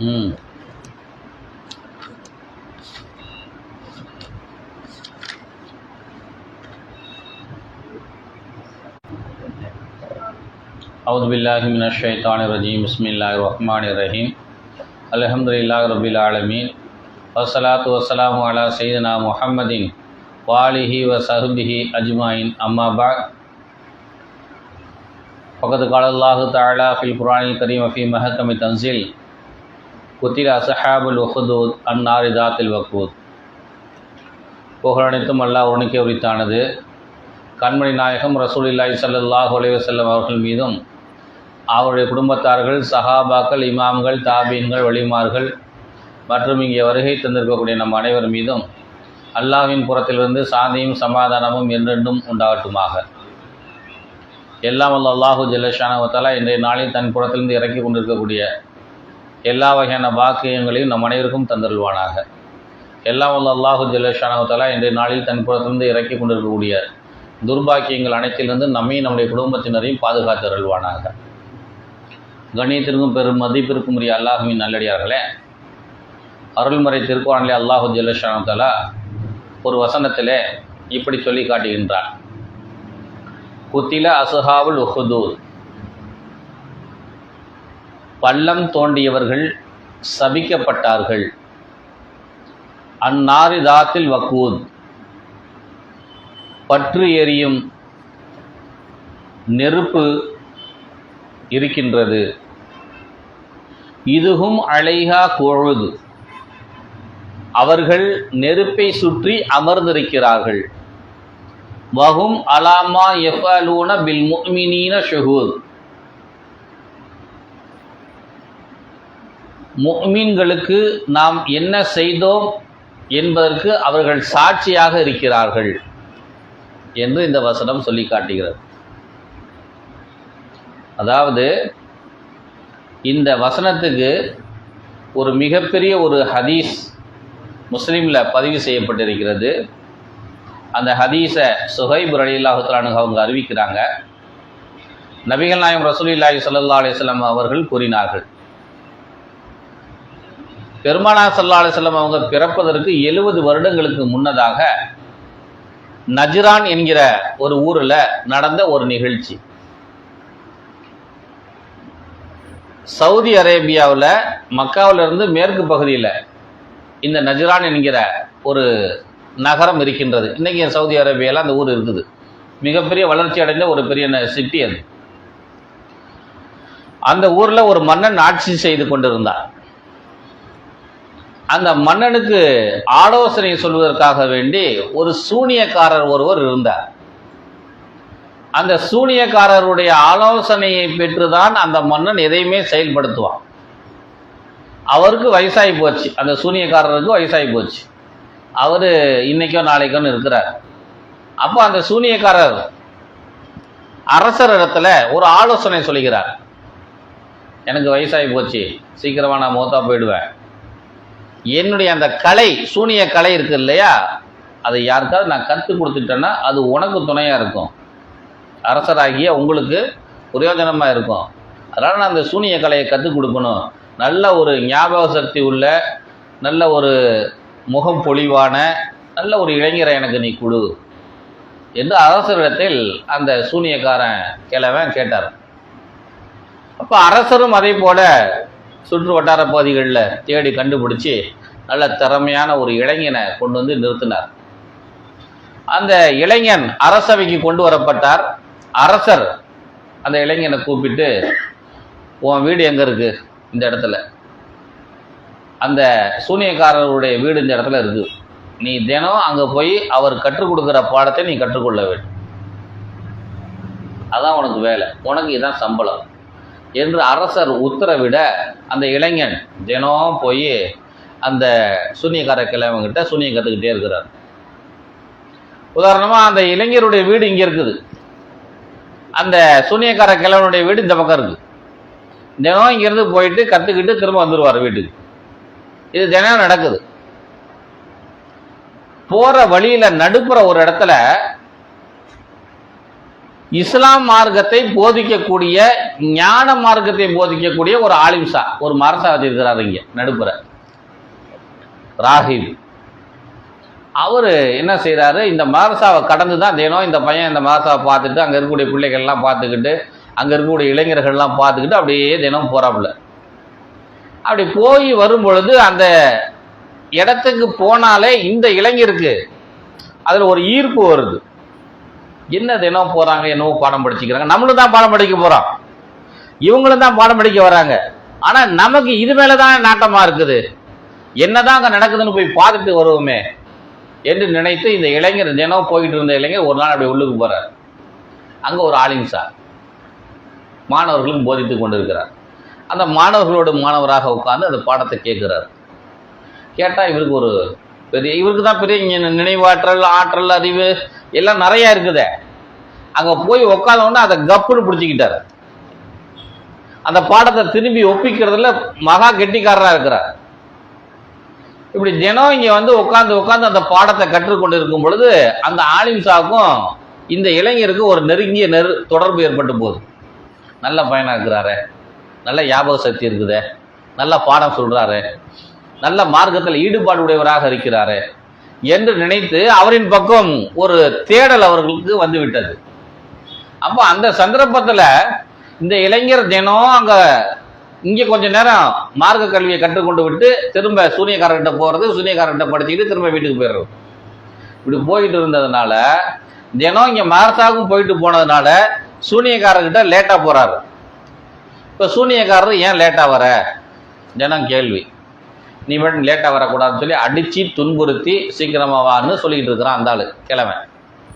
أعوذ باللہ من الشیطان الرجیم بسم اللہ الرحمن الرحیم الحمد للہ رب العالمین. والصلاة والسلام على سیدنا محمد وآلہ وصحبہ اجمعین. اما بعد. فقد قال الله تعالى في القرآن الكريم في محكم تنزیل குத்திர அசஹாபுல் ஒஹதூத் அன்னார் இதாத்தில் வக்கூத் புகழனைத்தும் அல்லாஹ் உருணிக்க உரித்தானது கண்மணி நாயகம் ரசூல் இல்லாய் சல்லாஹ் உலைவசல்லம் அவர்கள் மீதும் அவருடைய குடும்பத்தார்கள் சஹாபாக்கள் இமாம்கள் தாபீன்கள் வலிமார்கள் மற்றும் இங்கே வருகை தந்திருக்கக்கூடிய நம் அனைவர் மீதும் அல்லாவின் புறத்திலிருந்து சாந்தியும் சமாதானமும் என்றென்றும் உண்டாகட்டுமாக எல்லாம் அல்ல அல்லாஹூ ஜெல்லஷானவத்தாலா இன்றைய நாளில் தன் புறத்திலிருந்து இறக்கி கொண்டிருக்கக்கூடிய எல்லா வகையான பாக்கியங்களையும் நம் அனைவருக்கும் தந்தருள்வானாக. எல்லாம் வல்ல அல்லாஹு ஜல்லஷானவத்தாலா இன்றைய நாளில் தன் புறத்திலிருந்து இறக்கி கொண்டிருக்கக்கூடிய துர்பாக்கியங்கள் அனைத்திலிருந்து நம்மையும் நம்முடைய குடும்பத்தினரையும் பாதுகாத்து அருள்வானாக கணியத்திற்கும் பெரும் மதிப்பிற்கும் உரிய அல்லாஹுவின் நல்லடியார்களே அருள்முறை திருக்குறானிலே அல்லாஹு ஜல்லஷானவத்தாலா ஒரு வசனத்திலே இப்படி சொல்லி காட்டுகின்றான். குத்தில அசுஹாவுல் உஹுதூர் பள்ளம் தோண்டியவர்கள் சபிக்கப்பட்டார்கள். அந்நாரிதாத்தில் வக்கூத். பற்று எரியும் நெருப்பு இருக்கின்றது. இதுகும் அழைகா கொழுது. அவர்கள் நெருப்பை சுற்றி அமர்ந்திருக்கிறார்கள். வகும் அலாமா எஃபலூன பில் முக்மினீன ஷுஹூத். முஃமின்களுக்கு நாம் என்ன செய்தோம் என்பதற்கு அவர்கள் சாட்சியாக இருக்கிறார்கள் என்று இந்த வசனம் சொல்லி காட்டுகிறது. அதாவது இந்த வசனத்துக்கு ஒரு மிகப்பெரிய ஒரு ஹதீஸ் முஸ்லீமில் பதிவு செய்யப்பட்டிருக்கிறது. அந்த ஹதீஸை சுஹைப் ரலில்லாஹுத்தலானு அவங்க அறிவிக்கிறாங்க. நபிகள் நாயம் ரசூலில்லாஹி ஸல்லல்லாஹு அலைஹி அவர்கள் கூறினார்கள். பெருமானா சல்லா அலிஸ்லாம் அவங்க பிறப்பதற்கு எழுபது வருடங்களுக்கு முன்னதாக நஜ்ரான் என்கிற ஒரு ஊரில் நடந்த ஒரு நிகழ்ச்சி. சவுதி அரேபியாவில் மக்காவிலிருந்து மேற்கு பகுதியில் இந்த நஜ்ரான் என்கிற ஒரு நகரம் இருக்கின்றது. இன்றைக்கி சவுதி அரேபியாவில் அந்த ஊர் இருக்குது. மிகப்பெரிய வளர்ச்சி அடைந்த ஒரு பெரிய சிட்டி அது. அந்த ஊரில் ஒரு மன்னன் ஆட்சி செய்து கொண்டிருந்தார் அந்த மன்னனுக்கு ஆலோசனை சொல்வதற்காக வேண்டி ஒரு சூனியக்காரர் ஒருவர் இருந்தார். அந்த சூனியக்காரருடைய ஆலோசனையை பெற்றுதான் அந்த மன்னன் எதையுமே செயல்படுத்துவான். அவருக்கு வயசாகி போச்சு. அந்த சூனியக்காரருக்கு வயசாகி போச்சு. அவர் இன்னைக்கோ நாளைக்கோன்னு இருக்கிறார். அப்போ அந்த சூனியக்காரர் அரசர் இடத்துல ஒரு ஆலோசனை சொல்லுகிறார் எனக்கு வயசாகி போச்சு. சீக்கிரமாக நான் மூத்தா போயிடுவேன். என்னுடைய அந்த கலை சூனிய கலை இருக்கு இல்லையா? அதை யாருக்காவது நான் கற்றுக் கொடுத்துட்டேன்னா அது உனக்கு துணையாக இருக்கும். அரசராகிய உங்களுக்கு பிரயோஜனமாக இருக்கும். அதனால் நான் அந்த சூனிய கலையை கற்றுக் கொடுக்கணும். நல்ல ஒரு ஞாபக சக்தி உள்ள நல்ல ஒரு முகம் பொலிவான நல்ல ஒரு இளைஞரை எனக்கு நீ கொடு. என்று அரசரிடத்தில் அந்த சூனியக்காரன் கிழவன் கேட்டார். அப்போ அரசரும் அதே போல சுற்று வட்டார பகுதிகளில் தேடி கண்டுபிடிச்சி நல்ல திறமையான ஒரு இளைஞனை கொண்டு வந்து நிறுத்தினார். அந்த இளைஞன் அரசவைக்கு கொண்டு வரப்பட்டார். அரசர் அந்த இளைஞனை கூப்பிட்டு உன் வீடு எங்கே இருக்கு? இந்த இடத்துல. அந்த சூனியக்காரருடைய வீடு இந்த இடத்துல இருக்கு. நீ தினம் அங்கே போய் அவர் கற்றுக் கொடுக்குற பாடத்தை நீ கற்றுக்கொள்ள வேண்டும். அதான் உனக்கு வேலை. உனக்கு இதுதான் சம்பளம். என்று அரசர் உத்தரவிட அந்த இளைஞன் தினம் போய் அந்த சூனியக்கார கிழவங்கிட்ட சூனியம் கற்றுக்கிட்டே இருக்கிறார். உதாரணமாக அந்த இளைஞருடைய வீடு இங்கே இருக்குது. அந்த சூனியக்கார கிழவனுடைய வீடு இந்த பக்கம் இருக்குது. தினம் இங்கேருந்து போயிட்டு கற்றுக்கிட்டு திரும்ப வந்துடுவார் வீட்டுக்கு. இது தினம் நடக்குது. போகிற வழியில் நடுப்புற ஒரு இடத்துல இஸ்லாம் மார்க்கத்தை போதிக்கக்கூடிய ஞான மார்க்கத்தை போதிக்கக்கூடிய ஒரு ஆலிம்சா ஒரு மரசா வச்சிருக்கிறாரு இங்க நடுப்புற. ராகிப் அவர் என்ன செய்கிறாரு இந்த மதரசாவை கடந்து தான் தினம் இந்த பையன் இந்த மதரசாவை பார்த்துட்டு அங்கே இருக்கக்கூடிய பிள்ளைகள்லாம் பார்த்துக்கிட்டு அங்கே இருக்கக்கூடிய இளைஞர்கள்லாம் பார்த்துக்கிட்டு அப்படியே தினம் போகிறாப்புல அப்படி போய் வரும் பொழுது அந்த இடத்துக்கு போனாலே இந்த இளைஞருக்கு அதில் ஒரு ஈர்ப்பு வருது. என்ன தினம் போகிறாங்க என்னவோ பாடம் படிச்சுக்கிறாங்க. நம்மளும் தான் பாடம் படிக்க போகிறோம் இவங்களும் தான் பாடம் படிக்க வராங்க. ஆனால் நமக்கு இது மேலே தான் நாட்டமாக இருக்குது. என்னதான் அங்கே நடக்குதுன்னு போய் பார்த்துட்டு வருவோமே என்று நினைத்து இந்த இளைஞர் தினம் போயிட்டு இருந்த இளைஞர் ஒரு நாள் அப்படி உள்ளுக்கு போகிறார் அங்கே ஒரு ஆலிம் சார் மாணவர்களும் போதித்து கொண்டிருக்கிறார். அந்த மாணவர்களோட மாணவராக உட்கார்ந்து அந்த பாடத்தை கேட்குறார். கேட்டால் இவருக்கு ஒரு பெரிய இவருக்கு தான் பெரிய நினைவாற்றல் ஆற்றல் அறிவு எல்லாம் நிறையா இருக்குதே. அங்கே போய் உட்காந்தவொடனே அதை கப்புன்னு பிடிச்சிக்கிட்டாரு. அந்த பாடத்தை திரும்பி ஒப்பிக்கிறதுல மகா கெட்டிக்காரராக இருக்கிறார். இப்படி தினம் இங்கே வந்து உட்காந்து உட்காந்து அந்த பாடத்தை கற்றுக்கொண்டு இருக்கும் பொழுது அந்த ஆலிம்சாவுக்கும் இந்த இளைஞருக்கு ஒரு நெருங்கிய நெரு தொடர்பு ஏற்பட்டு போகுது. நல்ல பையனாக இருக்கிறாரு. நல்ல ஞாபக சக்தி இருக்குது. நல்ல பாடம் சொல்கிறாரு நல்ல மார்க்கத்தில் ஈடுபாடு உடையவராக இருக்கிறாரு. என்று நினைத்து அவரின் பக்கம் ஒரு தேடல் அவர்களுக்கு வந்து விட்டது அப்போ அந்த சந்தர்ப்பத்தில் இந்த இளைஞர் தினம் அங்கே இங்கே கொஞ்ச நேரம் மார்க்க கல்வியை கற்றுக்கொண்டு விட்டு திரும்ப சூனியக்காரர்கிட்ட போகிறது சூனியக்காரர்கிட்ட படிச்சுக்கிட்டு திரும்ப வீட்டுக்கு போயிடுறது. இப்படி போயிட்டு இருந்ததுனால தினம் இங்கே மார்த்தாவுக்கும் போயிட்டு போனதுனால சூனியக்காரர்கிட்ட லேட்டாக போகிறாரு இப்போ சூனியக்காரர் ஏன் லேட்டாக வர? தினம் கேள்வி. நீ மட்டும் லேட்டாக வரக்கூடாதுன்னு சொல்லி அடித்து துன்புறுத்தி சீக்கிரமாக வான்னு சொல்லிக்கிட்டு இருக்கிறான் அந்த ஆள் கிழமை.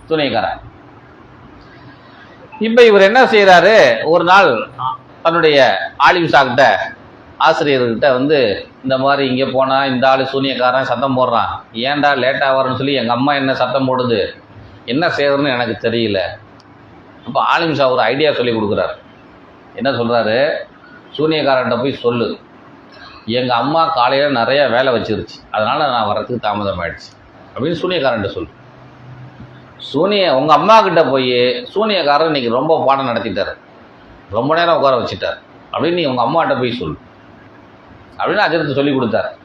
சூனியக்காரன் இப்போ இவர் என்ன செய்கிறாரு ஒரு நாள் தன்னுடைய ஆலிம் சாக்கிட்ட ஆசிரியர்கிட்ட வந்து இந்த மாதிரி இங்கே போனால் இந்த ஆள் சூனியக்காரன் சத்தம் போடுறான். ஏன்டா லேட்டாக வரேன்னு சொல்லி எங்கள் அம்மா என்ன சத்தம் போடுது? என்ன செய்யறதுன்னு எனக்கு தெரியல. அப்போ ஆலிம் ஷா ஒரு ஐடியா சொல்லி கொடுக்குறாரு. என்ன சொல்கிறாரு சூனியக்காரன்ட்ட போய் சொல்லு. எங்கள் அம்மா காலையில் நிறையா வேலை வச்சிருச்சு. அதனால் நான் வர்றதுக்கு தாமதம் ஆயிடுச்சு அப்படின்னு சூனியக்காரன்ட்ட சொல்லு. சூனிய உங்கள் அம்மா கிட்ட போய் சூனியக்காரன் இன்றைக்கி ரொம்ப பாடம் நடத்திட்டார். ரொம்ப நேரம் உட்கார வச்சுட்டார். அப்படின்னு நீ உங்கள் அம்மாட்ட போய் சொல்லு. அப்படின்னு அஜரத்து சொல்லி கொடுத்தாரு.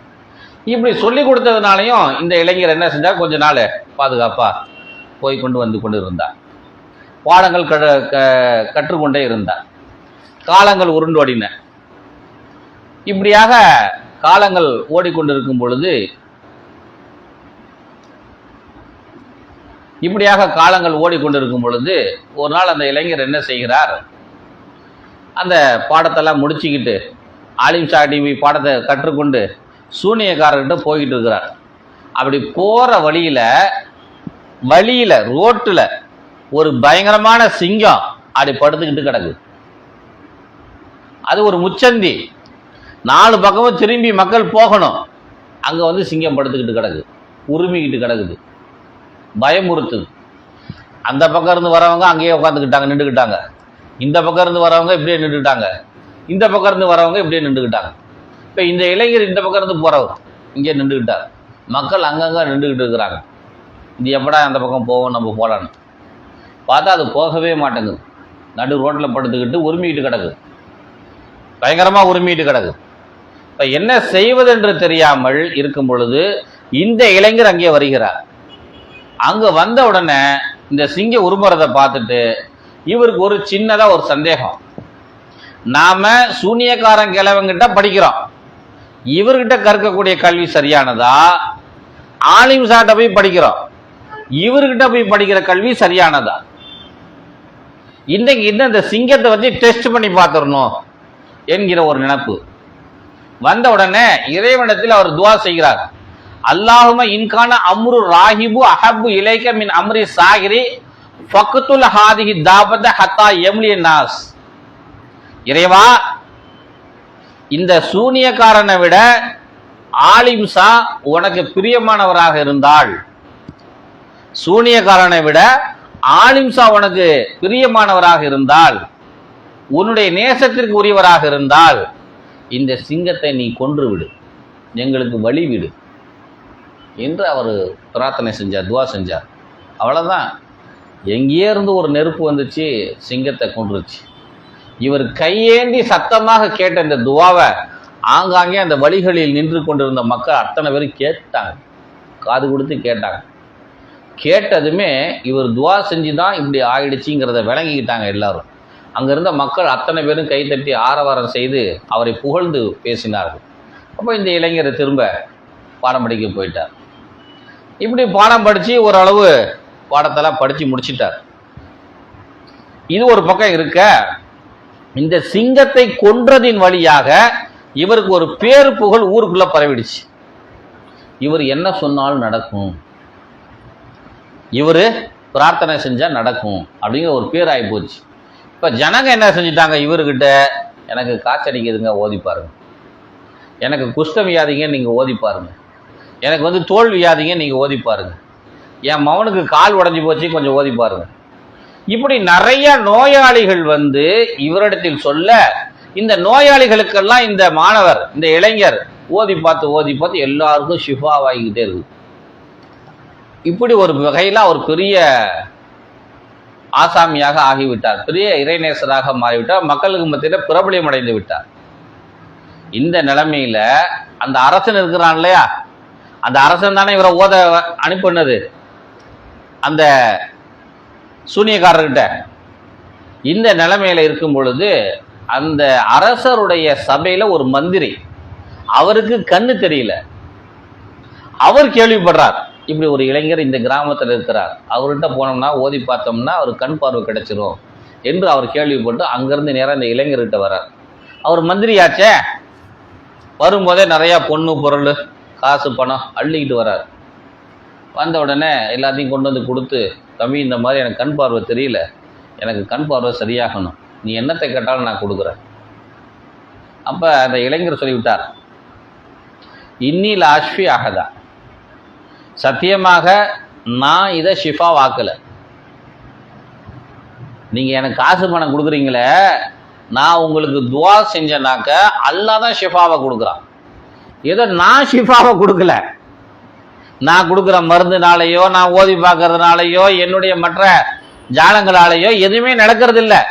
இப்படி சொல்லி கொடுத்ததுனாலையும் இந்த இளைஞர் என்ன செஞ்சால் கொஞ்ச நாள் பாதுகாப்பாக போய் கொண்டு வந்து கொண்டு இருந்தார் பாடங்கள் க க- கற்றுக்கொண்டே இருந்தார். காலங்கள் உருண்டோடின. இப்படியாக காலங்கள் ஓடிக்கொண்டிருக்கும் பொழுது இப்படியாக காலங்கள் ஓடிக்கொண்டிருக்கும் பொழுது ஒரு நாள் அந்த இளைஞர் என்ன செய்கிறார்? அந்த பாடத்தெல்லாம் முடிச்சுக்கிட்டு ஆலிம் ஷா டிவி பாடத்தை கற்றுக்கொண்டு சூனியக்காரர்கிட்ட போய்கிட்டு இருக்கிறார். அப்படி போகிற வழியில் வழியில் ரோட்டில் ஒரு பயங்கரமான சிங்கம் அப்படி படுத்துக்கிட்டு கிடக்கு அது ஒரு முச்சந்தி. நாலு பக்கமும் திரும்பி மக்கள் போகணும். அங்கே வந்து சிங்கம் படுத்துக்கிட்டு கிடக்கு. உரிமிக்கிட்டு கிடக்குது. பயமுறுத்துது. அந்த பக்கம் இருந்து வரவங்க அங்கேயே உட்காந்துக்கிட்டாங்க நின்றுக்கிட்டாங்க. இந்த பக்கம் இருந்து வரவங்க இப்படியே நின்றுக்கிட்டாங்க. இந்த பக்கம் இருந்து வரவங்க இப்படியே நின்றுக்கிட்டாங்க. இப்போ இந்த இளைஞர் இந்த பக்கம் இருந்து போகிறவர் இங்கே நின்றுக்கிட்டார். மக்கள் அங்கங்கே நின்றுக்கிட்டு இருக்கிறாங்க. இது எப்படா அந்த பக்கம் போவோம் நம்ம போகலான்னு பார்த்தா அது போகவே மாட்டேங்குது. நடு ரோட்டில் படுத்துக்கிட்டு உரிமிக்கிட்டு கிடக்கு. பயங்கரமாக உரிமிக்கிட்டு கிடக்கு. இப்போ என்ன செய்வதென்று தெரியாமல் இருக்கும் பொழுது இந்த இளைஞர் அங்கே வருகிறார். அங்கே வந்த உடனே இந்த சிங்க உருமுறதை பார்த்துட்டு இவருக்கு ஒரு சின்னதாக ஒரு சந்தேகம். நாம் சூனியக்காரன் கிழவங்கிட்ட படிக்கிறோம். இவர்கிட்ட கற்கக்கூடிய கல்வி சரியானதா? ஆலிம் சாட்ட போய் படிக்கிறோம். இவர்கிட்ட போய் படிக்கிற கல்வி சரியானதா? இன்றைக்கு இன்னும் இந்த சிங்கத்தை வச்சு டெஸ்ட் பண்ணி பார்த்துடணும் என்கிற ஒரு நினப்பு. வந்த உடனே இறைவனத்தில் அவர் துவா செய்கிறார். அல்லாஹும இன்கான அம்ரு ராஹிபு அஹபு இலைக்க மின் அம்ரி சாகிரி ஃபக்குத்துல் ஹாதிஹி தாபத ஹத்தா எம்லிய நாஸ். இறைவா இந்த சூனியக்காரனை விட ஆலிம்சா உனக்கு பிரியமானவராக இருந்தால். சூனியக்காரனை விட ஆலிம்சா உனக்கு பிரியமானவராக இருந்தால் உன்னுடைய நேசத்திற்கு உரியவராக இருந்தால் இந்த சிங்கத்தை நீ கொன்று விடு எங்களுக்கு வழி விடு. என்று அவர் பிரார்த்தனை செஞ்சார் துவா செஞ்சார். அவ்வளோதான் எங்கேயே இருந்து ஒரு நெருப்பு வந்துச்சு சிங்கத்தை கொன்றுச்சு. இவர் கையேந்தி சத்தமாக கேட்ட இந்த துவாவை ஆங்காங்கே அந்த வழிகளில் நின்று கொண்டிருந்த மக்கள் அத்தனை பேரும் கேட்டாங்க. காது கொடுத்து கேட்டாங்க. கேட்டதுமே இவர் துவா செஞ்சு தான் இப்படி ஆயிடுச்சுங்கிறத விளங்கிக்கிட்டாங்க எல்லாரும். அங்கிருந்த மக்கள் அத்தனை பேரும் கைத்தட்டி ஆரவாரம் செய்து அவரை புகழ்ந்து பேசினார்கள். அப்போ இந்த இளைஞரை திரும்ப பாடம் படிக்க போயிட்டார். இப்படி பாடம் படித்து ஓரளவு பாடத்தெல்லாம் படித்து முடிச்சிட்டார். இது ஒரு பக்கம் இருக்க இந்த சிங்கத்தை கொன்றதின் வழியாக இவருக்கு ஒரு பேரு புகழ் ஊருக்குள்ளே பரவிடுச்சு. இவர் என்ன சொன்னாலும் நடக்கும். இவர் பிரார்த்தனை செஞ்சால் நடக்கும் அப்படிங்கிற ஒரு பேர் ஆகி போச்சு. இப்போ ஜனங்க என்ன செஞ்சிட்டாங்க இவர்கிட்ட? எனக்கு காய்ச்சடிக்குதுங்க ஓதி பாருங்க. எனக்கு குஷ்ட வியாதிங்க நீங்கள் ஓதி பாருங்க. எனக்கு வந்து தோல் வியாதிங்க நீங்கள் ஓதி பாருங்க. என் மவனுக்கு கால் உடஞ்சி போச்சு கொஞ்சம் ஓதி பாருங்க. இப்படி நிறைய நோயாளிகள் வந்து இவரிடத்தில் சொல்ல இந்த நோயாளிகளுக்கெல்லாம் இந்த மாணவர் இந்த இளைஞர் ஓதி பார்த்து ஓதி பார்த்து எல்லாருக்கும் ஷிஃபாவாகிக்கிட்டே இருக்கு. இப்படி ஒரு வகையில் அவர் பெரிய ஆசாமியாக ஆகிவிட்டார். பெரிய இறைநேசராக மாறிவிட்டார். மக்களுக்கு மத்தியில் பிரபலியம் அடைந்து விட்டார். இந்த நிலைமையில அந்த அரசன் இருக்கிறான் இல்லையா? அந்த அரசன் தானே இவரை ஓத அனுப்பினது. அந்த சூனியக்காரர்கிட்ட. இந்த நிலைமையில இருக்கும் பொழுது அந்த அரசருடைய சபையில ஒரு மந்திரி. அவருக்கு கண்ணு தெரியல. அவர் கேள்விப்படுறார். இப்படி ஒரு இளைஞர் இந்த கிராமத்தில் இருக்கிறார். அவர்கிட்ட போனோம்னா ஓதி பார்த்தோம்னா அவர் கண் பார்வை கிடச்சிரும் என்று அவர் கேள்விப்பட்டு அங்கேருந்து நேராக இந்த இளைஞர்கிட்ட வரார் அவர் மந்திரியாச்சே? வரும்போதே நிறையா பொண்ணு பொருள் காசு பணம் அள்ளிக்கிட்டு வரார் வந்த உடனே எல்லாத்தையும் கொண்டு வந்து கொடுத்து தம்பி இந்த மாதிரி எனக்கு கண் பார்வை தெரியல. எனக்கு கண் பார்வை சரியாகணும். நீ என்னத்தை கேட்டாலும் நான் கொடுக்குறேன். அப்போ அந்த இளைஞர் சொல்லிவிட்டார் இன்னில் ஆஷ்வி ஆகதா சத்தியமாக நான் இதை ஷிஃபா வாக்கல. நீங்கள் எனக்கு காசு பணம் கொடுக்குறீங்களே நான் உங்களுக்கு துவா செஞ்சேனாக்க அல்லா தான் ஷிஃபாவை கொடுக்குறான். ஏதோ நான் ஷிஃபாவை கொடுக்கல. நான் கொடுக்குற மருந்துனாலேயோ நான் ஓதி பார்க்கறதுனாலையோ என்னுடைய மற்ற ஜாலங்களாலேயோ எதுவுமே நடக்கிறது இல்லை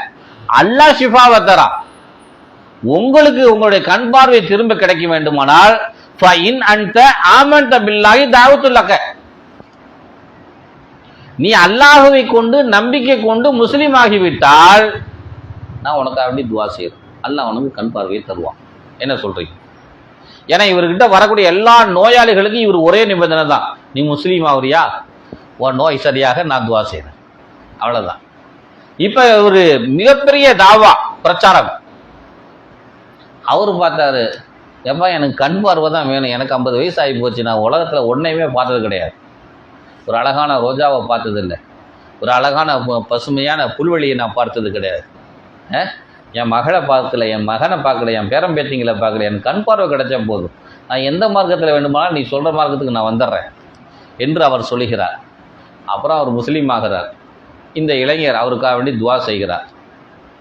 அல்லாஹ் ஷிஃபாவை தரான். உங்களுக்கு உங்களுடைய கண் பார்வை திரும்ப கிடைக்க வேண்டுமானால் ஃபைன் அன்த ஆமன்த பில்லாஹி தாவத்துள்ளக்க நீ அல்லாஹுவை கொண்டு நம்பிக்கை கொண்டு முஸ்லீம் ஆகிவிட்டால் நான் உனக்காக வேண்டி துவா செய்யறேன் அல்லாஹ் உனக்கு கண் பார்வையை தருவான். என்ன சொல்றீங்க? ஏன்னா இவர்கிட்ட வரக்கூடிய எல்லா நோயாளிகளுக்கும் இவர் ஒரே நிபந்தனை தான். நீ முஸ்லீம் ஆகுறியா? உன் நோய் சரியாக நான் துவா செய்கிறேன் அவ்வளவுதான். இப்ப ஒரு மிகப்பெரிய தாவா பிரச்சாரம். அவர் பார்த்தாரு ஏம்மா எனக்கு கண் பார்வை தான் வேணும். எனக்கு ஐம்பது வயசு ஆகி போச்சு. நான் உலகத்தில் ஒன்றையுமே பார்த்தது கிடையாது. ஒரு அழகான ரோஜாவை பார்த்ததில்லை ஒரு அழகான ப- பசுமையான புல்வெளியை நான் பார்த்தது கிடையாது. என் மகளை பார்க்கல என் மகனை பார்க்கல என் பேரம்பேத்திங்களை பார்க்கல. எனக்கு கண் பார்வை கிடைச்சா போதும். நான் எந்த மார்க்கத்தில் வேண்டுமானாலும் நீ சொல்கிற மார்க்கத்துக்கு நான் வந்துடுறேன் என்று அவர் சொல்லுகிறார். அப்புறம் அவர் முஸ்லீம் ஆகிறார். இந்த இளைஞர் அவருக்காக வேண்டி துவா செய்கிறார்.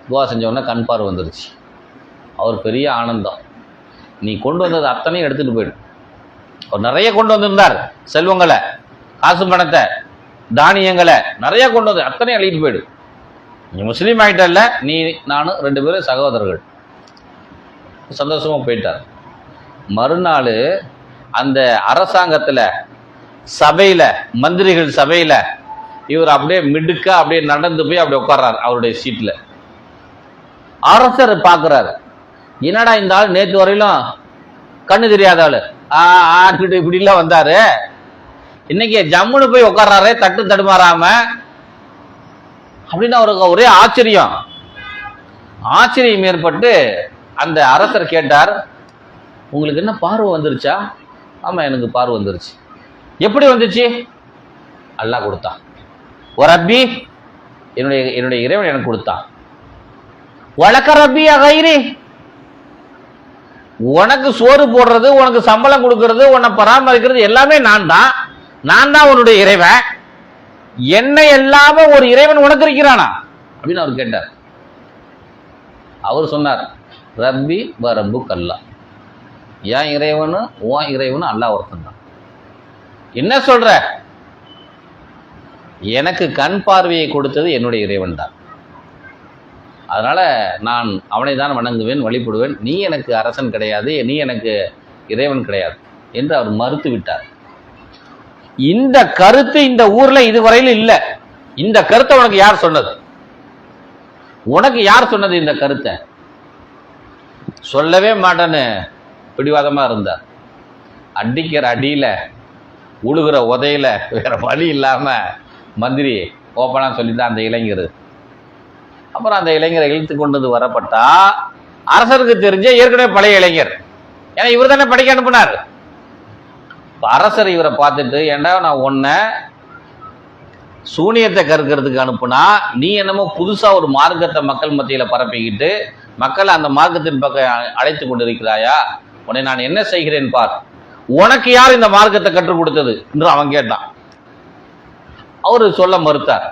துவா செஞ்ச உடனே கண் பார்வை வந்துருச்சு. அவர் பெரிய ஆனந்தம். நீ கொண்டு வந்தது அத்தனையும் எடுத்துகிட்டு போயிடு. அவர் நிறைய கொண்டு வந்திருந்தார் செல்வங்களை காசு பணத்தை தானியங்களை நிறைய கொண்டு வந்து அத்தனையும் அழகிட்டு போயிடு. நீ முஸ்லீம் ஆகிட்டல்ல நீ நானும் ரெண்டு பேரும் சகோதரர்கள். சந்தோஷமாக போயிட்டார். மறுநாள் அந்த அரசாங்கத்தில் சபையில் மந்திரிகள் சபையில் இவர் அப்படியே மிடுக்கா அப்படியே நடந்து போய் அப்படியே உட்கார்றாரு அவருடைய சீட்டில் அரசர் பார்க்குறாரு. என்னடா இந்த ஆள் நேற்று வரையிலும் கண்ணு தெரியாத ஆளு ஆ ஆட்டுக்கிட்டு இப்படிலாம் வந்தாரு. இன்னைக்கு ஜம்முன்னு போய் உட்கார்றாரு தட்டு தடுமாறாம. அப்படின்னு அவருக்கு ஒரே ஆச்சரியம். ஆச்சரியம் ஏற்பட்டு அந்த அரசர் கேட்டார் உங்களுக்கு என்ன பார்வை வந்துருச்சா? ஆமாம் எனக்கு பார்வை வந்துருச்சு. எப்படி வந்துச்சு? அல்லா கொடுத்தான். ஒரு ரப்பி என்னுடைய என்னுடைய இறைவன் எனக்கு கொடுத்தான். வழக்க ரப்பி அகைரி உனக்கு சோறு போடுறது உனக்கு சம்பளம் கொடுக்கறது உன்னை பராமரிக்கிறது எல்லாமே நான் தான் நான் தான் உன்னுடைய இறைவன். என்னை எல்லாம ஒரு இறைவன் உனக்கு இருக்கிறானா? அப்படின்னு அவர் கேட்டார். அவர் சொன்னார் ரப்பி வ ரப்பு கல்லா என் இறைவனு? உன் இறைவனு அல்லாஹ் ஒருத்தன் தான் என்ன சொல்ற? எனக்கு கண் பார்வையை கொடுத்தது என்னுடைய இறைவன் தான் அதனால் நான் அவனை தான் வணங்குவேன் வழிபடுவேன். நீ எனக்கு அரசன் கிடையாது நீ எனக்கு இறைவன் கிடையாது என்று அவர் மறுத்து விட்டார். இந்த கருத்து இந்த ஊரில் இதுவரையில் இல்லை. இந்த கருத்தை உனக்கு யார் சொன்னது? உனக்கு யார் சொன்னது இந்த கருத்தை? சொல்லவே மாட்டேன்னு பிடிவாதமாக இருந்தார் அடிக்கிற அடியில் உழுகிற உதையில் வேறு வழி இல்லாமல் மந்திரி ஓபனாக சொல்லி தான் அந்த இளைஞர். அப்புறம் அந்த இளைஞரை இழுத்து கொண்டு வந்து வரப்பட்டா அரசருக்கு தெரிஞ்ச ஏற்கனவே பழைய இளைஞர். ஏன்னா இவர் தானே படிக்க அனுப்புனார். அரசர் இவரை பார்த்துட்டு ஏண்டா நான் உன்னை சூனியத்தை கற்கிறதுக்கு அனுப்புனா நீ என்னமோ புதுசாக ஒரு மார்க்கத்தை மக்கள் மத்தியில் பரப்பிக்கிட்டு மக்களை அந்த மார்க்கத்தின் பக்கம் அழைத்து கொண்டிருக்கிறாயா? உன்னை நான் என்ன செய்கிறேன் பார். உனக்கு யார் இந்த மார்க்கத்தை கற்றுக் கொடுத்தது? என்று அவன் கேட்டான். அவரு சொல்ல மறுத்தார்.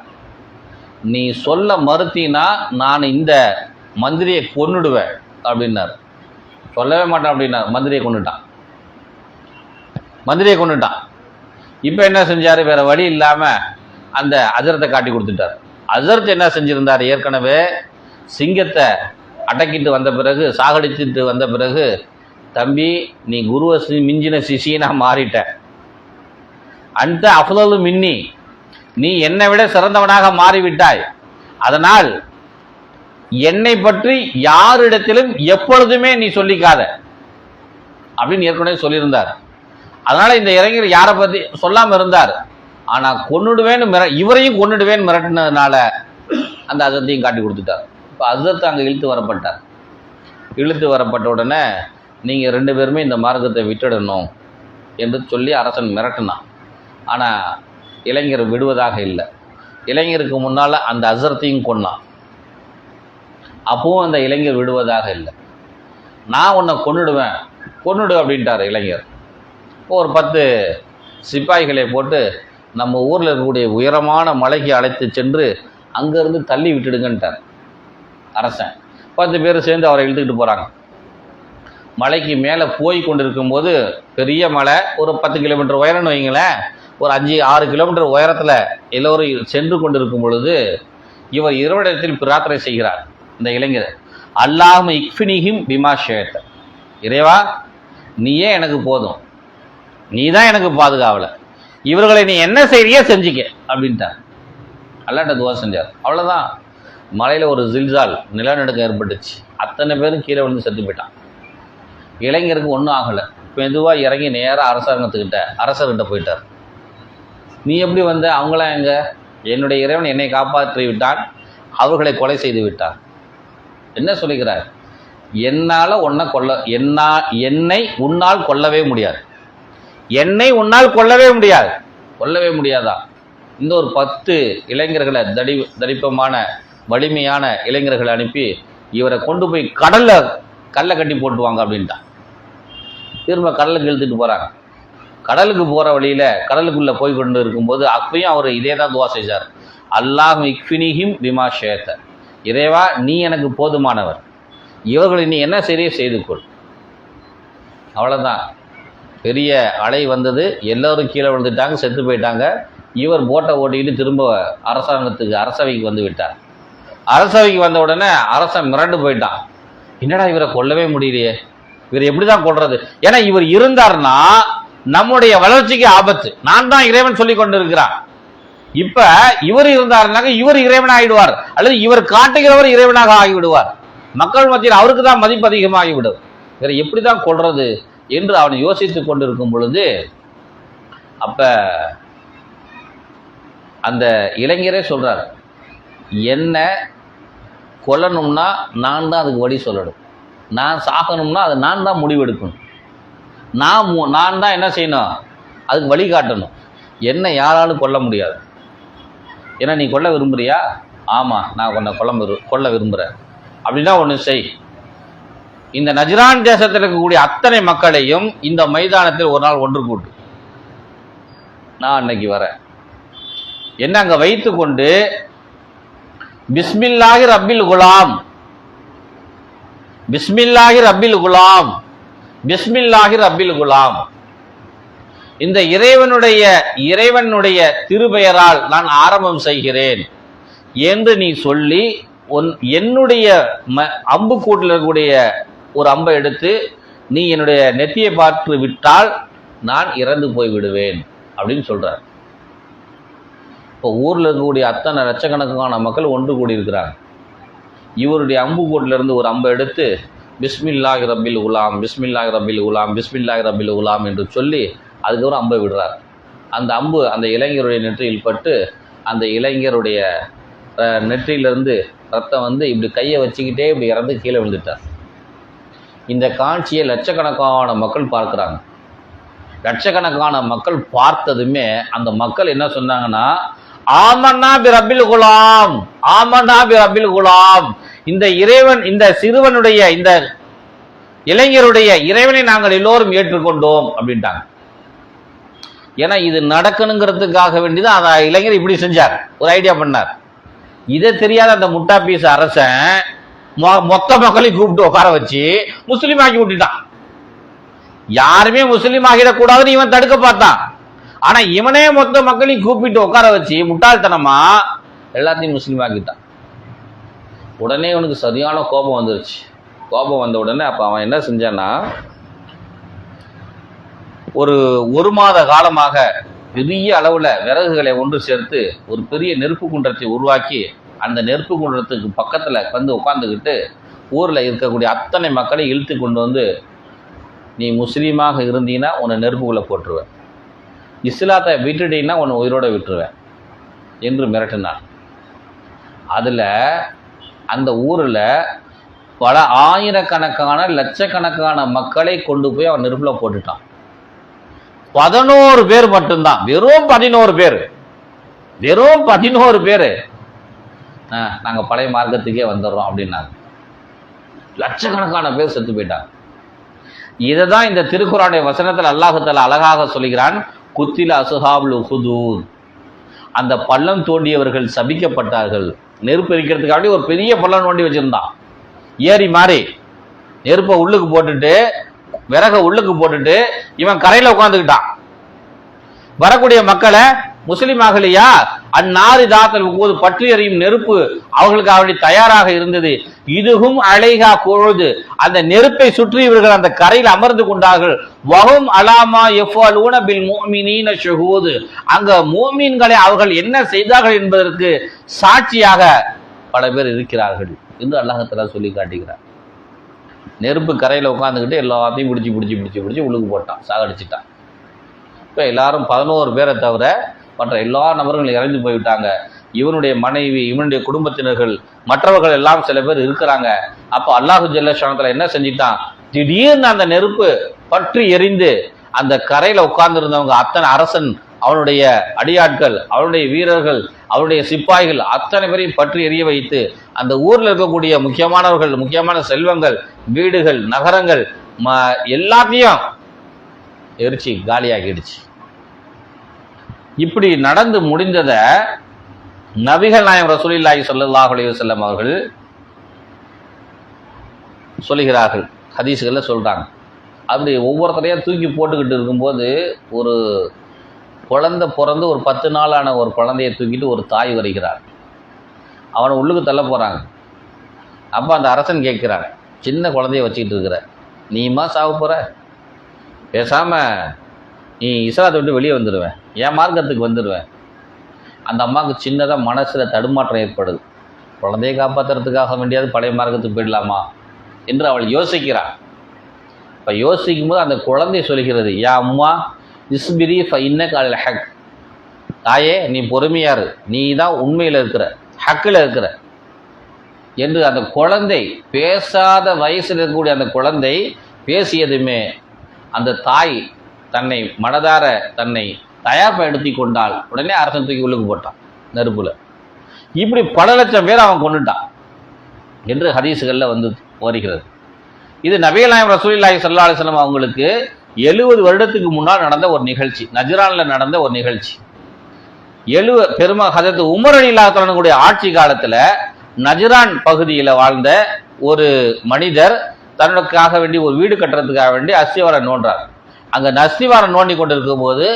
நீ சொல்ல மறுத்தினா நான் இந்த மந்திரியை கொன்னுடுவேன் அப்படின்னார். சொல்லவே மாட்டேன் அப்படின்னார் மந்திரியை கொண்டுட்டான் மந்திரியை கொண்டுட்டான் இப்போ என்ன செஞ்சார்? வேற வழி இல்லாமல் அந்த அஜரத்தை காட்டி கொடுத்துட்டார். அஜரத் என்ன செஞ்சுருந்தார்? ஏற்கனவே சிங்கத்தை அடக்கிட்டு வந்த பிறகு சாகடிச்சுட்டு வந்த பிறகு தம்பி நீ குருவை சி- மிஞ்சின சிஷியனா மாறிட்ட. அந்த அஃலலு மின்னி நீ என்னை விட சிறந்தவனாக மாறிவிட்டாய். அதனால் என்னை பற்றி யாரிடத்திலும் எப்பொழுதுமே நீ சொல்லிக்காத. அப்படின்னு ஏற்கனவே சொல்லியிருந்தார். அதனால இந்த இளைஞர் யாரை பத்தி சொல்லாம இருந்தார். ஆனா கொன்னுடுவேன்னு மிர இவரையும் கொன்னுடுவேன்னு மிரட்டினதுனால அந்த அசத்தையும் காட்டி கொடுத்துட்டார். இப்போ அசத்தை அங்கே இழுத்து வரப்பட்டார். இழுத்து வரப்பட்ட உடனே நீங்கள் ரெண்டு பேருமே இந்த மார்க்கத்தை விட்டுடணும் என்று சொல்லி அரசன் மிரட்டினான். ஆனால் இளைஞர் விடுவதாக இல்லை. இளைஞருக்கு முன்னால் அந்த அசரத்தையும் கொன்னான். அப்பவும் அந்த இளைஞர் விடுவதாக இல்லை. நான் உன்னை கொன்னுடுவேன். கொன்னுடு அப்படின்ட்டார் இளைஞர். ஒரு பத்து சிப்பாய்களை போட்டு நம்ம ஊரில் இருக்கக்கூடிய உயரமான மலைக்கு அழைத்து சென்று அங்கேருந்து தள்ளி விட்டுடுங்கன்ட்டார் அரசன். பத்து பேர் சேர்ந்து அவரை இழுத்துக்கிட்டு போகிறாங்க மலைக்கு மேலே போய் கொண்டிருக்கும்போது பெரிய மலை ஒரு பத்து கிலோமீட்டர் உயரம்னு வைங்களேன். ஒரு அஞ்சு ஆறு கிலோமீட்டர் உயரத்தில் எல்லோரும் சென்று கொண்டிருக்கும் பொழுது இவர் இறைவனிடத்தில் பிரார்த்தனை செய்கிறார் இந்த இளைஞர். அல்லாஹ் இக்ஃபினிஹிம் பிமா ஷேத்த இறைவா நீயே எனக்கு போதும்? நீ தான் எனக்கு பாதுகாவல. இவர்களை நீ என்ன செய்கிறியோ செஞ்சுக்க அப்படின்ட்டார். அல்லாட்ட துவா செஞ்சார். அவ்வளோதான் மலையில் ஒரு ஜில்சால் நிலநடுக்கம் ஏற்பட்டுச்சு. அத்தனை பேரும் கீழே விழுந்து செத்து போயிட்டான். இளைஞருக்கு ஒன்றும் ஆகலை. மெதுவாக இறங்கி நேராக அரசாங்கத்துக்கிட்ட அரசர்கிட்ட போயிட்டார். நீ எப்படி வந்த? அவங்களாம் எங்க? என்னுடைய இறைவன் என்னை காப்பாற்றி விட்டான் அவர்களை கொலை செய்து விட்டார். என்ன சொல்லுகிறார்? என்னால் உன்னை கொல்ல என்னா என்னை உன்னால் கொல்லவே முடியாது. என்னை உன்னால் கொல்லவே முடியாது. கொல்லவே முடியாதா? இந்த ஒரு பத்து இளைஞர்களை தடி தடிப்பமான வலிமையான இளைஞர்களை அனுப்பி இவரை கொண்டு போய் கடலில் கல்லை கட்டி போட்டுவாங்க அப்படின்ட்டான். திரும்ப கடலுக்கு இழுத்துட்டு போகிறாங்க கடலுக்கு போகிற வழியில் கடலுக்குள்ளே போய் கொண்டு இருக்கும்போது அப்பயும் அவர் இதே தான் துவா செஞ்சார் அல்லாஹ் இக்ஃபினிஹிம் விமா ஷேத்த. இறைவா நீ எனக்கு போதுமானவர். இவர்களை நீ என்ன செய்ய செய்து கொள். அவ்வளோதான் பெரிய அலை வந்தது. எல்லோரும் கீழே விழுந்துட்டாங்க செத்து போயிட்டாங்க. இவர் போட்டை ஓட்டிக்கிட்டு திரும்ப அரசாங்கத்துக்கு அரசவைக்கு வந்து விட்டார். அரசவைக்கு வந்த உடனே அரசன் மிரண்டு போயிட்டான். என்னடா இவரை கொல்லவே முடியலையே? இவர் எப்படி தான் கொள்வது ஏன்னா இவர் இருந்தார்னா நம்முடைய வளர்ச்சிக்கு ஆபத்து. நான் தான் இறைவன் சொல்லி கொண்டிருக்கிறான். இப்ப இவர் இருந்தாருனாக்க இவர் இறைவன் ஆகிடுவார். அல்லது இவர் காட்டுகிறவர் இறைவனாக ஆகிவிடுவார். மக்கள் மத்தியில் அவருக்கு தான் மதிப்பு அதிகமாகிவிடும். வேற எப்படி தான் கொள்றது என்று அவன் யோசித்துக் கொண்டிருக்கும் பொழுது அப்ப அந்த இளைஞரே சொல்றார் என்ன கொல்லணும்னா நான் தான் அதுக்கு வழி சொல்லணும். நான் சாகணும்னா அது நான் தான் முடிவெடுக்கணும். நான் மு- நான் தான் என்ன செய்யணும்? அதுக்கு வழி காட்டணும். என்ன யாராலும் கொல்ல முடியாது. ஏன்னா நீ கொல்ல விரும்புகிறியா ஆமாம் நான் உன்னை கொல்ல விரு கொல்ல விரும்புகிறேன் அப்படின்னா ஒன்று செய். இந்த நஜ்ரான் தேசத்தில் இருக்கக்கூடிய அத்தனை மக்களையும் இந்த மைதானத்தில் ஒரு நாள் ஒன்று கூட்டு. நான் அன்னைக்கு வரேன். என்ன அங்க வைத்துக்கொண்டு பிஸ்மில்லாஹி ரப்பில் குலாம். பிஸ்மில்லாஹி ரப்பில் குலாம். பிஸ்மில்லாஹி ரபில் குலாம். இந்த இறைவனுடைய இறைவனுடைய திருபெயரால் நான் ஆரம்பம் செய்கிறேன் என்று நீ சொல்லி உன் என்னுடைய ம அம்புக்கூட்டில் இருக்கக்கூடிய ஒரு அம்பை எடுத்து நீ என்னுடைய நெத்தியை பார்த்து விட்டால் நான் இறந்து போய் விடுவேன் அப்படின்னு சொல்றார். இப்போ ஊரில் இருக்கக்கூடிய அத்தனை லட்சக்கணக்கான மக்கள் ஒன்று கூடியிருக்கிறாங்க. இவருடைய அம்புக்கூட்டிலிருந்து ஒரு அம்பை எடுத்து பிஸ்மில்லாஹ் ரபில் உலாம் பிஸ்மில்லாஹ் ரபில் உலாம் பிஸ்மில்லாஹ் ரபில் உலாம் என்று சொல்லி அதுக்கப்புறம் அம்பை விடுறார். அந்த அம்பு அந்த இளைஞருடைய நெற்றியில் பட்டு அந்த இளைஞருடைய நெற்றியிலிருந்து ரத்தம் வந்து இப்படி கையை வச்சுக்கிட்டே இப்படி இறந்து கீழே விழுந்துட்டார். இந்த காட்சியை லட்சக்கணக்கான மக்கள் பார்க்குறாங்க. லட்சக்கணக்கான மக்கள் பார்த்ததுமே அந்த மக்கள் என்ன சொன்னாங்கன்னா ஆமன்னா பி ரபில் குலாம் ஆமன்னா பி ரபில் குலாம் இந்த இறைவன் இந்த சிறுவனுடைய இந்த இளைஞருடைய இறைவனை நாங்கள் எல்லோரும் ஏற்றுக்கொண்டோம் அப்படின்ட்டாங்க. ஏன்னா இது நடக்கணுங்கிறதுக்காக வேண்டிதான் அந்த இளைஞர் இப்படி செஞ்சார். ஒரு ஐடியா பண்ணார். இதை தெரியாத அந்த முட்டா பீஸ் அரசன் மொ- மொத்த மக்களையும் கூப்பிட்டு உட்கார வச்சு முஸ்லீம் ஆக்கி விட்டுட்டான். யாருமே முஸ்லீம் ஆகிடக்கூடாதுன்னு இவன் தடுக்க பார்த்தான். ஆனா இவனே மொத்த மக்களையும் கூப்பிட்டு உட்கார வச்சு முட்டாள்தனமா எல்லாத்தையும் முஸ்லீம் ஆக்கிட்டான் உடனே அவனுக்கு சரியான கோபம் வந்துருச்சு. கோபம் வந்த உடனே அப்போ அவன் என்ன செஞ்சான்னா ஒரு ஒரு மாத காலமாக பெரிய அளவில் விறகுகளை ஒன்று சேர்த்து ஒரு பெரிய நெருப்பு குன்றத்தை உருவாக்கி அந்த நெருப்பு குன்றத்துக்கு பக்கத்தில் வந்து உட்காந்துக்கிட்டு ஊரில் இருக்கக்கூடிய அத்தனை மக்களை இழுத்து கொண்டு வந்து நீ முஸ்லீமாக இருந்தீங்கன்னா உன்னை நெருப்புக்குள்ளே போட்டுருவேன். இஸ்லாத்தை விட்டுட்டீங்கன்னா உன்னை உயிரோட விட்டுருவேன். என்று மிரட்டினான். அதில் அந்த ஊரில் பல ஆயிரக்கணக்கான லட்சக்கணக்கான மக்களை கொண்டு போய் அவன் நெருப்பில் போட்டுட்டான். பதினோரு பேர் மட்டும்தான். வெறும் பதினோரு பேர். வெறும் பதினோரு பேர். நாங்கள் பழைய மார்க்கத்துக்கே வந்துடுறோம் அப்படின்னாங்க. லட்சக்கணக்கான பேர் செத்து போயிட்டாங்க. இதை தான் இந்த திருக்குறானுடைய வசனத்தில் அல்லாஹத்தில் அழகாக சொல்கிறான் குத்தில அசுஹாபுல் உஹுதூத் அந்த பள்ளம் தோண்டியவர்கள் சபிக்கப்பட்டார்கள். நெருப்பு எரிக்கிறதுக்காண்டி ஒரு பெரிய பள்ளம் வண்டி வச்சிருந்தான். ஏரி மாறி நெருப்பை உள்ளுக்கு போட்டுட்டு விறக உள்ளுக்கு போட்டுட்டு இவன் கரையில் உட்காந்துக்கிட்டான் வரக்கூடிய மக்களை முஸ்லிம் ஆகலையா அந்நாறு தாக்கல் போது பற்றி எறியும் நெருப்பு அவர்களுக்கு அவருடைய தயாராக இருந்தது. இதுவும் அழைகா பொழுது. அந்த நெருப்பை சுற்றி இவர்கள் அந்த கரையில் அமர்ந்து கொண்டார்கள். வகும் அலாமா எஃபாலூன பில் மோமினீன ஷஹூது. அங்க மோமீன்களை அவர்கள் என்ன செய்தார்கள் என்பதற்கு சாட்சியாக பல பேர் இருக்கிறார்கள் என்று அல்லாஹத்தலா சொல்லி காட்டுகிறார். நெருப்பு கரையில் உட்காந்துக்கிட்டு எல்லாத்தையும் பிடிச்சி பிடிச்சி பிடிச்சி பிடிச்சி உழுகு போட்டான் சாகடிச்சிட்டான். இப்போ எல்லாரும் பதினோரு பேரை தவிர மற்ற எல்லா நபர்களும் இறந்து போய்விட்டாங்க. இவனுடைய மனைவி இவனுடைய குடும்பத்தினர்கள் மற்றவர்கள் எல்லாம் சில பேர் இருக்கிறாங்க. அப்போ அல்லாஹு ஜல்லஷானத்தில் என்ன செஞ்சிட்டான்? திடீர்னு அந்த நெருப்பு பற்றி எரிந்து அந்த கரையில் உட்கார்ந்துருந்தவங்க அத்தனை அரசன் அவனுடைய அடியாட்கள் அவனுடைய வீரர்கள் அவனுடைய சிப்பாய்கள் அத்தனை பேரையும் பற்றி எரிய வைத்து அந்த ஊரில் இருக்கக்கூடிய முக்கியமானவர்கள் முக்கியமான செல்வங்கள் வீடுகள் நகரங்கள் ம எல்லாத்தையும் எரிச்சு காலியாகிடுச்சு இப்படி நடந்து முடிந்ததை நபிகள் நாயம் ரசூலில்லாஹி ஸல்லல்லாஹு அலைஹி அவர்கள் சொல்லுகிறார்கள். ஹதீஸ்களில் சொல்கிறாங்க அப்படி ஒவ்வொருத்தரையா தூக்கி போட்டுக்கிட்டு இருக்கும்போது ஒரு குழந்தை பிறந்து ஒரு பத்து நாளான ஒரு குழந்தையை தூக்கிட்டு ஒரு தாய் வருகிறார் அவனை உள்ளுக்கு தள்ள போகிறாங்க அப்போ அந்த அரசன் கேட்குறாங்க சின்ன குழந்தைய வச்சுக்கிட்டு இருக்கிற நீமா சாக போகிற பேசாமல் நீ இஸ்லாத்தை விட்டு வெளியே வந்துடுவேன் என் மார்க்கத்துக்கு வந்துடுவேன் அந்த அம்மாவுக்கு சின்னதாக மனசில் தடுமாற்றம் ஏற்படுது. குழந்தையை காப்பாற்றுறதுக்காக வேண்டியது பழைய மார்க்கத்துக்கு போயிடலாமா? என்று அவள் யோசிக்கிறாள். இப்போ யோசிக்கும் போது அந்த குழந்தை சொல்கிறது யா அம்மா இஸ்பிரி ஃப இன்ன காலில் ஹக். தாயே நீ பொறுமையாரு. நீ தான் உண்மையில் இருக்கிற ஹக்கில் இருக்கிற. என்று அந்த குழந்தை பேசாத வயசில் இருக்கக்கூடிய அந்த குழந்தை பேசியதுமே அந்த தாய் தன்னை மனதார தன்னை தயார்படுத்தி கொண்டால் உடனே அரசன் தூக்கி உள்ளுக்கு போட்டான் நெருப்புல. இப்படி பல லட்சம் பேர் அவன் கொண்டுட்டான் என்று ஹதீஸுகளில் வந்து வருகிறது இது நபீலாயம் ரசூலில்லாஹி சல்லா அலிஸ்லாம் அவங்களுக்கு எழுபது வருடத்துக்கு முன்னால் நடந்த ஒரு நிகழ்ச்சி நஜ்ரானில் நடந்த ஒரு நிகழ்ச்சி. எழுவ பெருமா ஹதரத் உமர் அலிலாத்தனுடைய ஆட்சி காலத்தில் நஜ்ரான் பகுதியில் வாழ்ந்த ஒரு மனிதர் தன்னுக்காக வேண்டி ஒரு வீடு கட்டுறதுக்காக வேண்டி அஸ்திவாரம் நோன்றார். அங்கே நஸ்திவாரம் நோண்டி கொண்டிருக்கும் போது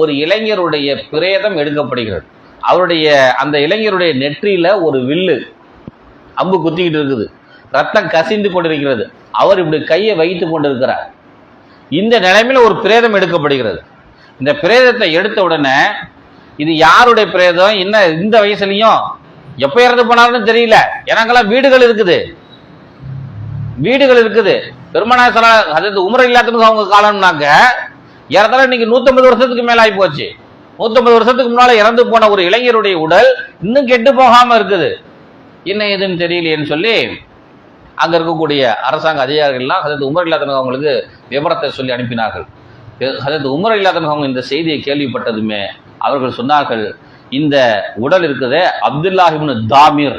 ஒரு இளைஞருடைய பிரேதம் எடுக்கப்படுகிறது. அவருடைய அந்த இளைஞருடைய நெற்றியில் ஒரு வில்லு அம்பு குத்திக்கிட்டு இருக்குது. ரத்தம் கசிந்து கொண்டிருக்கிறது. அவர் இப்படி கையை வைத்து கொண்டிருக்கிறார். இந்த நிலைமையில் ஒரு பிரேதம் எடுக்கப்படுகிறது. இந்த பிரேதத்தை எடுத்த உடனே இது யாருடைய பிரேதம்? என்ன இந்த வயசுலையும் எப்போ இறந்து போனாருன்னு தெரியல. எனக்கெல்லாம் வீடுகள் இருக்குது. வீடுகள் இருக்குது. பெருமனாசன அதாவது உமர் இல்லாத அவங்க காலம்னாக்க ஏறத்தாழ இன்னைக்கு நூத்தம்பது வருஷத்துக்கு மேல ஆகி போச்சு. நூத்தம்பது வருஷத்துக்கு முன்னால இறந்து போன ஒரு இளைஞருடைய உடல் இன்னும் கெட்டு போகாம இருக்குது. என்ன ஏதுன்னு தெரியலையேன்னு சொல்லி அங்க இருக்கக்கூடிய அரசாங்க அதிகாரிகள்லாம் அதாவது உமர் இல்லாதவங்க அவங்களுக்கு விவரத்தை சொல்லி அனுப்பினார்கள். அதாவது உமர் இல்லாதவங்க அவங்க இந்த செய்தியை கேள்விப்பட்டதுமே அவர்கள் சொன்னார்கள் இந்த உடல் இருக்குதே அப்துல்லாஹிப்னு தாமிர்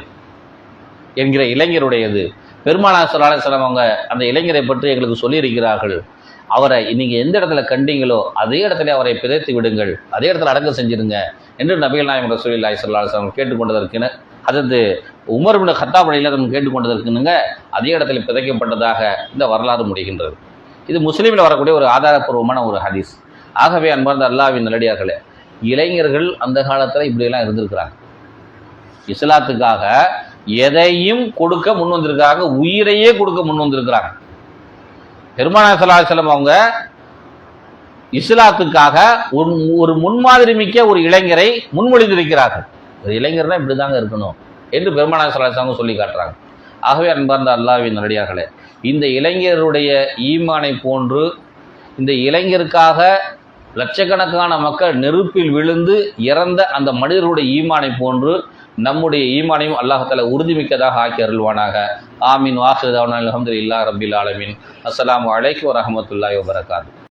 என்கிற இளைஞருடையது. பெருமானா சலாஹ் சிலவங்க அவங்க அந்த இளைஞரை பற்றி எங்களுக்கு சொல்லியிருக்கிறார்கள். அவரை நீங்கள் எந்த இடத்துல கண்டீங்களோ அதே இடத்துல அவரை பிதைத்து விடுங்கள். அதே இடத்துல அடக்கம் செஞ்சிருங்க என்று நபிகள் நாயம் ரசூலில்லாஹி ஸல்லல்லாஹு அலைஹி வஸல்லம் கேட்டுக்கொண்டதற்குன்னு அதாவது உமர்வின பின் கத்தாப் அலிலாதன் கேட்டுக்கொண்டதற்குனுங்க அதே இடத்துல பிதைக்கப்பட்டதாக இந்த வரலாறு முடிகின்றது. இது முஸ்லீமில் வரக்கூடிய ஒரு ஆதாரப்பூர்வமான ஒரு ஹதீஸ். ஆகவே அன்பார்ந்த அல்லாவின் நல்லடியார்களே இளைஞர்கள் அந்த காலத்தில் இப்படியெல்லாம் இருந்திருக்கிறாங்க. இஸ்லாத்துக்காக எதையும் கொடுக்க முன் வந்திருக்காங்க உயிரையே கொடுக்க முன் வந்திருக்கிறாங்க. பெருமானா சலாஹலம் அவங்க இஸ்லாத்துக்காக ஒரு ஒரு முன்மாதிரி மிக்க ஒரு இளைஞரை முன்மொழிந்திருக்கிறார்கள். ஒரு இளைஞர்னா இப்படிதாங்க இருக்கணும் என்று பெருமானா சலாஹம் சொல்லி காட்டுறாங்க. ஆகவே அன்பார்ந்த அல்லாவின் நடிகார்களே இந்த இளைஞருடைய ஈமானை போன்று இந்த இளைஞருக்காக லட்சக்கணக்கான மக்கள் நெருப்பில் விழுந்து இறந்த அந்த மனிதருடைய ஈமானை போன்று நம்முடைய ஈமானையும் அல்லாஹால உறுதிமிக்கதாக ஆக்கி அருள்வானாக. ஆமீன். வாஹிதான அலமது இல்லா ரபில் ஆலமின். அஸ்லாம் அலைக்கும் வரமத்துல்லாய் வபரகாத்து